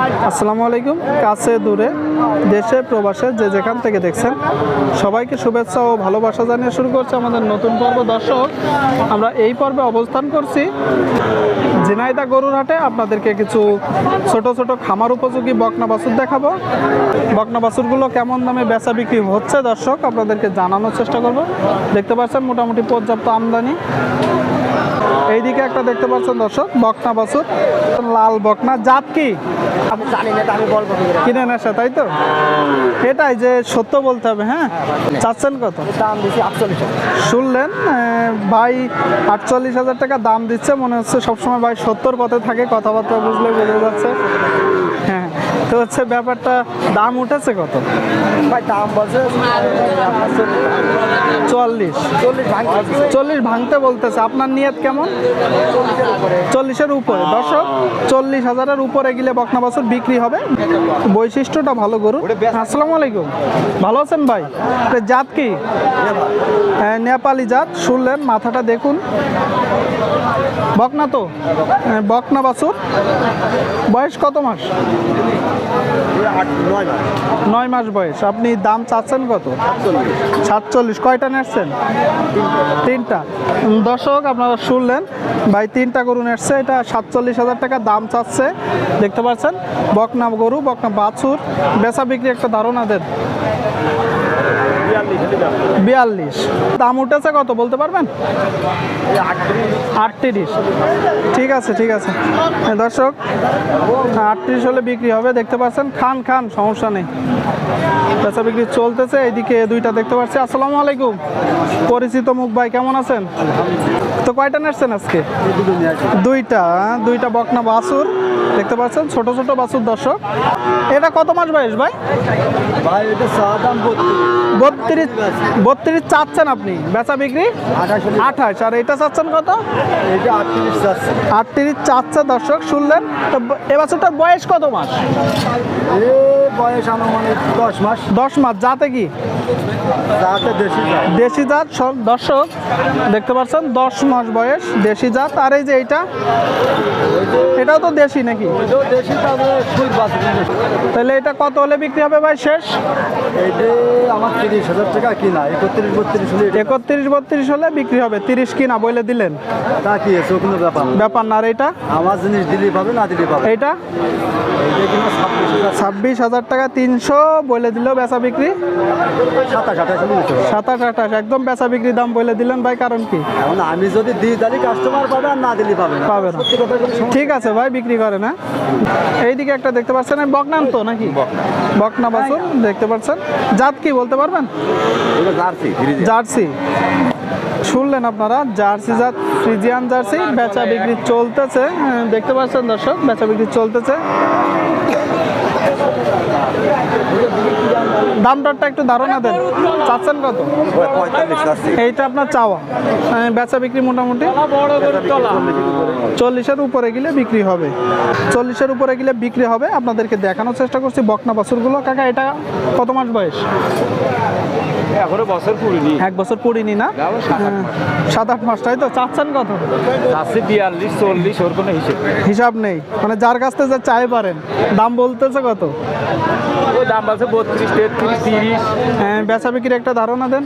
আসসালামু আলাইকুম, কাছে দূরে, দেশে, প্রবাসে, যে যেখান থেকে দেখছেন, সবাইকে শুভেচ্ছা ও ভালোবাসা জানিয়ে শুরু করছে আমাদের নতুন পর্ব। দর্শক, আমরা এই পর্বে অবস্থান করছি ঝিনাইদা গরুর হাটে আপনাদেরকে কিছু ছোট ছোট খামার উপযোগী বকনা বাছুর দেখাবো। বকনা বাছুরগুলো কেমন দামে বেচা বিক্রি হচ্ছে দর্শক, আপনাদেরকে জানানোর চেষ্টা করব। দেখতে পাচ্ছেন, মোটামুটি পর্যাপ্ত আমদানি। এইদিকে একটা দেখতে পাচ্ছেন দর্শক বকনা বাছুর লাল বকনা জাত কি? আমি জানি না আমি বলব কিনে নেশা তাই তো? এটাই যে সত্য বলতে হবে হ্যাঁ? চাচ্ছেন কত? দাম দিছি আটচল্লিশ শুনলেন ভাই আটচল্লিশ হাজার টাকা দাম দিচ্ছে মনে হচ্ছে সবসময় ভাই সত্তর পথে থাকে কথাবার্তা বুঝলে বোঝা যাচ্ছে। হ্যাঁ তো হচ্ছে ব্যাপারটা দাম উঠেছে কত? ভাই দাম বলছে চল্লিশ। চল্লিশ ভাঙতে বলতেছে আপনার নিয়ত কেমন? চল্লিশের উপরে। দর্শক চল্লিশ হাজারের উপরে গেলে বকনা বাছুর বিক্রি হবে। বৈশিষ্ট্যটা ভালো গরু আসসালামু আলাইকুম। ভালো আছেন ভাই? জাত কি? হ্যাঁ, নেপালি জাত শুনলেন মাথাটা দেখুন। বকনা তো? হ্যাঁ, বকনা বাছুর। বয়স কত মাস? নয় মাস। বয়স। আপনি দাম চাচ্ছেন কত? সাতচল্লিশ। কয়টা নেসছেন তিনটা। দর্শক, আপনারা শুনলেন। ভাই, তিনটা গরু নেসছে এটা সাতচল্লিশ হাজার টাকা দাম চাচ্ছে। দেখতে পাচ্ছেন? বকনা গরু, বকনা বাছুর। বেচা বিক্রি একটা ধারণা দেন। বিয়াল্লিশ দাম উঠেছে কত বলতে পারবেন? আটত্রিশ। ঠিক আছে ঠিক আছে। হ্যাঁ, দর্শক আটত্রিশ হলে বিক্রি হবে দেখতে পাচ্ছেন খান খান সমস্যা নেই। বেচা বিক্রি চলতেছে এইদিকে দুইটা দেখতে পাচ্ছি। আসসালামু আলাইকুম। পরিচিত মুখ ভাই কেমন আছেন? তো কয়টা নেসছেন আজকে? দুইটা দুইটা বকনা বাছুর। দেখতে পাচ্ছেন ছোট ছোট বাছুর দর্শক। এটা কত মাস বয়স ভাই? ভাই এটা দাম বত্রিশ। বত্রিশ চাচ্ছেন আপনি? বেচা বিক্রি? আঠাশ। আর এটা চাচ্ছেন কত? এটা আটত্রিশ চাচ্ছে। দর্শক শুনলেন? তো এ বছরটার বয়স কত মাস? বয়স আনুমানিক দশ মাস। দশ মাস যাতে কি? তাতে দেশি যায় দেশি জাত সব দর্শক দেখতে পাচ্ছেন দশ মাস বয়স দেশি জাত। আর এই যে এইটা এটাও তো দেশি নাকি? তাহলে এটা কত হলে বিক্রি হবে ভাই শেষ? আমার তিরিশ হাজার টাকা কিনা একত্রিশ বত্রিশ হলে এটা একত্রিশ বত্রিশ হলে বিক্রি হবে। তিরিশ কিনা বলে দিলেন? তা কি আছে কোনো ব্যাপার না। ব্যাপার না। আর এটা আমার জিনিস দিলেই পাবে না দিলেই পাবে হাজার। ছাব্বিশ হাজার টাকা তিনশো বলে দিল বেচা বিক্রি। সাতাশ আঠাশ হবে। সাতাশ আঠাশ একদম বেচা বিক্রি দাম বলে দিলেন ভাই কারণ কি? আমি যদি দিই তাহলে কাস্টমার পাবে আর না দিলে পাবে না। পাবে না। ঠিক আছে ভাই বিক্রি করে না। এইদিকে একটা দেখতে পাচ্ছেন বকনাম তো নাকি? বকনা বাছুর দেখতে পাচ্ছেন। জাত কি বলতে পারবেন? Jersey jersey. শুনলেন আপনারা জার্সি জাত ফ্রিজিয়ান জার্সি বেচা বিক্রি চলতেছে। দেখতে পাচ্ছেন দর্শক বেচা বিক্রি চলতেছে। দাম দরটা একটু ধারণা দেন। চাচ্ছেন কত? এইটা আপনার চাওয়া। বেচা বিক্রি মোটামুটি? চল্লিশের উপরে গেলে বিক্রি হবে। চল্লিশের উপরে গেলে বিক্রি হবে। আপনাদেরকে দেখানোর চেষ্টা করছি বকনা বাছুরগুলো। কাকা, এটা কত মাস বয়স? এখনও বছর পুরিনি। এক বছর পড়িনি না? সাত আট হ্যাঁ, সাত আট মাস তাই তো? চাচ্ছেন কত? আছে বিয়াল্লিশ চল্লিশ ওর কোনো হিসেব হিসাব নেই। মানে যার কাছ থেকে যা চাই পারেন। দাম বলতেছে কত? ও দাম আছে বত্রিশ তেত্রিশ তিরিশ। হ্যাঁ, বেচা বিক্রির একটা ধারণা দেন।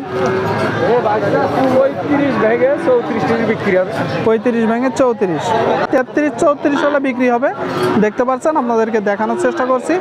ওই তিরিশ ভেঙে চৌত্রিশ তিরিশ বিক্রি হবে। পঁয়ত্রিশ ভেঙে চৌত্রিশ। তেত্রিশ চৌত্রিশ হলে বিক্রি হবে। দেখতে পাচ্ছেন আপনাদেরকে দেখানোর চেষ্টা করছি।